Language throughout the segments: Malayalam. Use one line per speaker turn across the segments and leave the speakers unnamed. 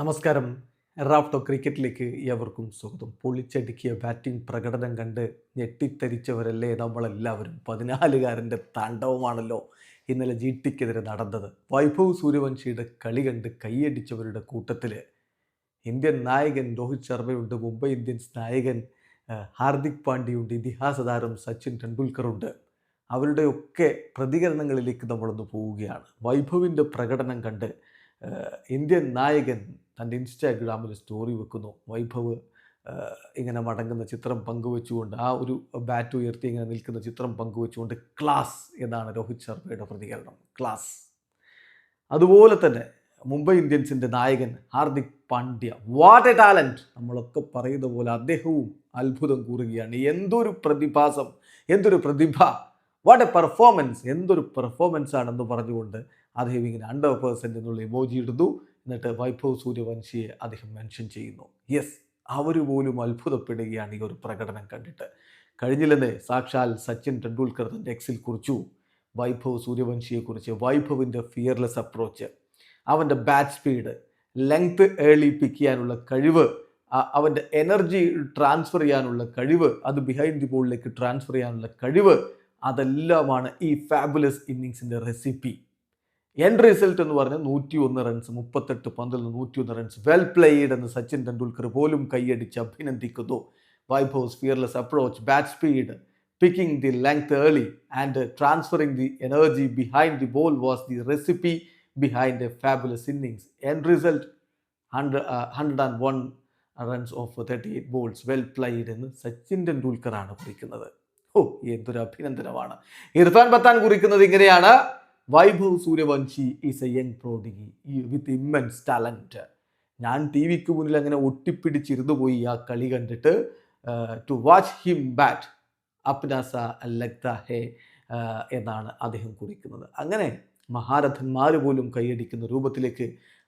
നമസ്കാരം. റാഫ്റ്റോ ക്രിക്കറ്റിലേക്ക് ഏവർക്കും സ്വാഗതം. പൊളിച്ചടുക്കിയ ബാറ്റിംഗ് പ്രകടനം കണ്ട് ഞെട്ടിത്തരിച്ചവരല്ലേ നമ്മളെല്ലാവരും? പതിനാലുകാരന്റെ താണ്ഡവമാണല്ലോ ഇന്നലെ ജി ടിക്കെതിരെ നടന്നത്. വൈഭവ് സൂര്യവംശിയുടെ കളി കണ്ട് കൈയടിച്ചവരുടെ കൂട്ടത്തിൽ ഇന്ത്യൻ നായകൻ രോഹിത് ശർമ്മയുണ്ട് മുംബൈ ഇന്ത്യൻസ് നായകൻ ഹാർദിക് പാണ്ഡ്യയുണ്ട് ഇതിഹാസ താരം സച്ചിൻ ടെണ്ടുൽക്കറുണ്ട്. അവരുടെയൊക്കെ പ്രതികരണങ്ങളിലേക്ക് നമ്മളൊന്ന് പോവുകയാണ്. വൈഭവിന്റെ പ്രകടനം കണ്ട് ഇന്ത്യൻ നായകൻ തന്റെ ഇൻസ്റ്റാഗ്രാമിൽ സ്റ്റോറി വെക്കുന്നു. വൈഭവ് ഇങ്ങനെ മടങ്ങുന്ന ചിത്രം പങ്കുവെച്ചുകൊണ്ട് ആ ഒരു ബാറ്റ് ഉയർത്തി ഇങ്ങനെ നിൽക്കുന്ന ചിത്രം പങ്കുവെച്ചുകൊണ്ട് ക്ലാസ് എന്നാണ് രോഹിത് ശർമ്മയുടെ പ്രതികരണം. ക്ലാസ്. അതുപോലെ തന്നെ മുംബൈ ഇന്ത്യൻസിന്റെ നായകൻ Hardik Pandya. What a talent നമ്മളൊക്കെ പറയുന്ന പോലെ അദ്ദേഹവും അത്ഭുതം കൂറുകയാണ്. എന്തൊരു പ്രതിഭാസം എന്തൊരു പ്രതിഭ. വാട്ട് എ പെർഫോമൻസ് എന്തൊരു പെർഫോമൻസ് ആണെന്ന് പറഞ്ഞുകൊണ്ട് അദ്ദേഹം ഇങ്ങനെ അണ്ടർ പേഴ്സന്റ് എന്നുള്ള ഇമോജി ഇടുന്നു. എന്നിട്ട് വൈഭവ് സൂര്യവംശിയെ അദ്ദേഹം മെൻഷൻ ചെയ്യുന്നു. യെസ് അവർ പോലും അത്ഭുതപ്പെടുകയാണ് ഈ ഒരു പ്രകടനം കണ്ടിട്ട്. കഴിഞ്ഞില്ലെന്ന് സാക്ഷാൽ സച്ചിൻ ടെണ്ടുൽക്കർ തന്റെ എക്സിൽ കുറിച്ചു. വൈഭവ് സൂര്യവംശിയെക്കുറിച്ച് വൈഭവിന്റെ ഫിയർലെസ് അപ്രോച്ച് അവന്റെ bat speed length early pick ചെയ്യാനുള്ള കഴിവ് അവന്റെ എനർജി ട്രാൻസ്ഫർ ചെയ്യാനുള്ള കഴിവ് അത് ബിഹൈൻഡ് ദി ബോളിലേക്ക് ട്രാൻസ്ഫർ ചെയ്യാനുള്ള കഴിവ് അതെല്ലാമാണ് ഈ ഫാബുലസ് ഇന്നിങ്സിന്റെ റെസിപ്പി എൻഡ് റിസൾട്ട് എന്ന് പറഞ്ഞാൽ നൂറ്റി ഒന്ന് റൺസ് മുപ്പത്തെട്ട് പന്തിൽ നിന്ന് നൂറ്റി ഒന്ന് റൺസ് വെൽ പ്ലേഡ് എന്ന് സച്ചിൻ ടെണ്ടുൽക്കർ പോലും കൈയടിച്ച് അഭിനന്ദിക്കുന്നു. Vaibhav's fearless approach bat speed picking the length early and transferring the energy behind the ball was the recipe behind a fabulous innings end result hundred hundred and one runs of thirty eight balls well played എന്ന് സച്ചിൻ ടെണ്ടുൽക്കറാണ് കുറിക്കുന്നത്. ഓ എന്തൊരു അഭിനന്ദനമാണ്. ഇർഫാൻ പത്താൻ കുറിക്കുന്നത് ഇങ്ങനെയാണ്. Vaibhav Suryavanshi is a young prodigy with immense talent ഞാൻ ടി വിക്ക് മുന്നിൽ അങ്ങനെ ഒട്ടിപ്പിടിച്ചിരുന്നു പോയി ആ കളി കണ്ടിട്ട് ടു വാച്ച് ഹിം ബാറ്റ് അപ്നാസ ലഗ്ത ഹേ എന്നാണ് അദ്ദേഹം കുറിക്കുന്നത്. അങ്ങനെ മഹാരഥന്മാർ പോലും കൈയടിക്കുന്ന രൂപത്തിലേക്ക്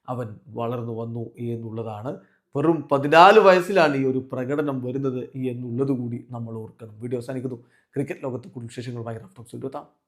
അവൻ വളർന്നു വന്നു എന്നുള്ളതാണ്. വെറും പതിനാല് വയസ്സിലാണ് ഈ ഒരു പ്രകടനം വരുന്നത് എന്നുള്ളത് കൂടി നമ്മൾ ഓർക്കണം. വീഡിയോ അവസാനിക്കുന്നു. ക്രിക്കറ്റ് ലോകത്തെ കൂടുതൽ വിശേഷങ്ങളുമായി റഫ്റ്റോക്സ് എത്താം.